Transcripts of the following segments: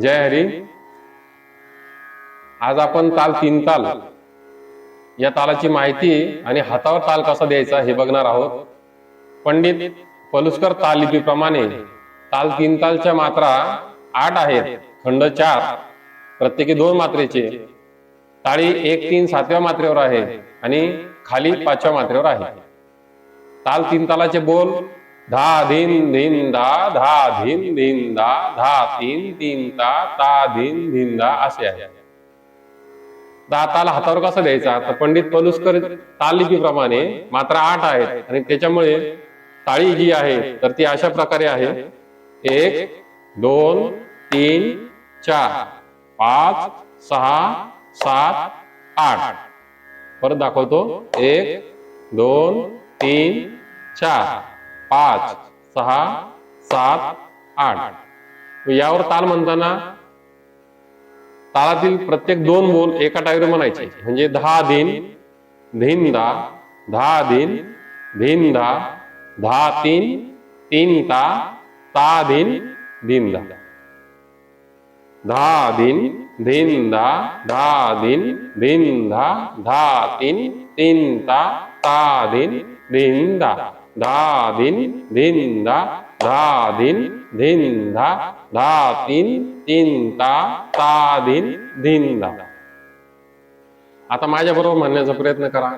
जय हरी. आज आपण ताल तीन ताल. या तालाची माहिती आणि हातावर ताल कसा द्यायचा हे बघणार आहोत. पंडित पलुस्कर ताललिपीप्रमाणे ताल तीन तालच्या मात्रा आठ आहेत. खंड चार. प्रत्येकी दोन मात्रेचे. ताळी एक तीन सातव्या मात्रेवर आहे आणि खाली पाचव्या मात्रेवर आहे. ताल तीन तालाचे बोल धा धिन धिन धा धा धिन धिन धा धा तीन तीन ता ता धिन धिन धा असे आहे. दाताला हातावर कसा द्यायचा? तर पंडित पलुसकर ताल लिपीप्रमाणे मात्र आठ आहेत आणि त्याच्यामुळे ताळी जी आहे तर ती अशा प्रकारे आहे. एक दोन तीन चार पाच सहा सात आठ. परत दाखवतो. एक दोन तीन चार. पाच सहा सात आठ. यावर ताल म्हणताना तालातील प्रत्येक दोन बोल एका टाईवर म्हणायचे म्हणजे दहा दिन धिंदा दहा दिन धिंदा दहा तीन तीन ता ता दिन धिंदा. दहा दिन धिंदा दहा दिन धिंदा धा दहा तीन तीन ता ता दिन धिंदा. धा दहा दिन धिन दा दहा दिन धेनिंदा. धा तीन तीन ता ता दिन दिन आता माझ्या बरोबर म्हणण्याचा प्रयत्न करा.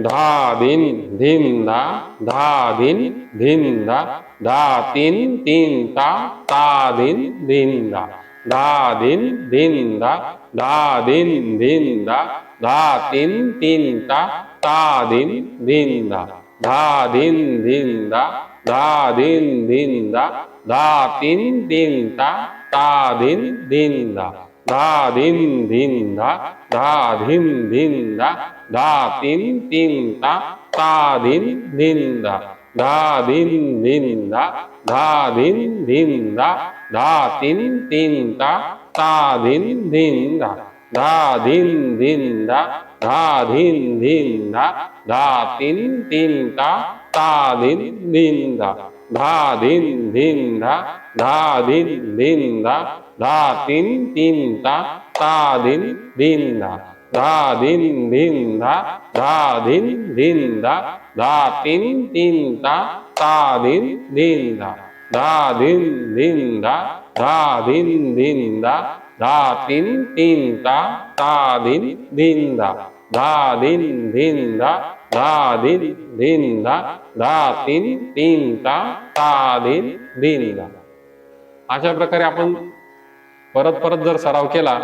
धा दिन धिन धा दहा दिन धा तीन तीन ता ता दिन दिन धा दहा दिन धिन धा दहा दिन धा तीन तीन ता ता दिन दिन धा दहा दिन धिन धा दहा दिन धिन धा दहा तीन तीन ता ता दिन दिन धा दहा दिन धिन धा दहा धिन धिन धा दहा तीन तीन ता ता दिन दिन धा दहा दिन धिन धा दहा दिन धिन धा दहा तीन तीन ता ता दिन दिन धा दहा दिन धिन धा दहा धिन धिन धा दहा तीन तीन ता ता दिन दिन धा दहा दिन धिन धा दहा दिन धिन धा दहा तीन तीन ता ता दिन दिन धा दहा दिन धिन धा दहा दिन धिन धा दहा तीन तीन ता ता दिन दिन धा दहा दिन धिन धा दहा दिन धिन धा तीन तीन ता ता दिन दिन धा धा दिन धिन धा धा दिन धिन धा धा तीन तीन ता ता दिन दिन धा अशा प्रकारे आपण परत परत जर सराव केला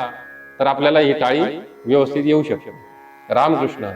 तर आपल्याला ही टाळी व्यवस्थित येऊ शकते. रामकृष्ण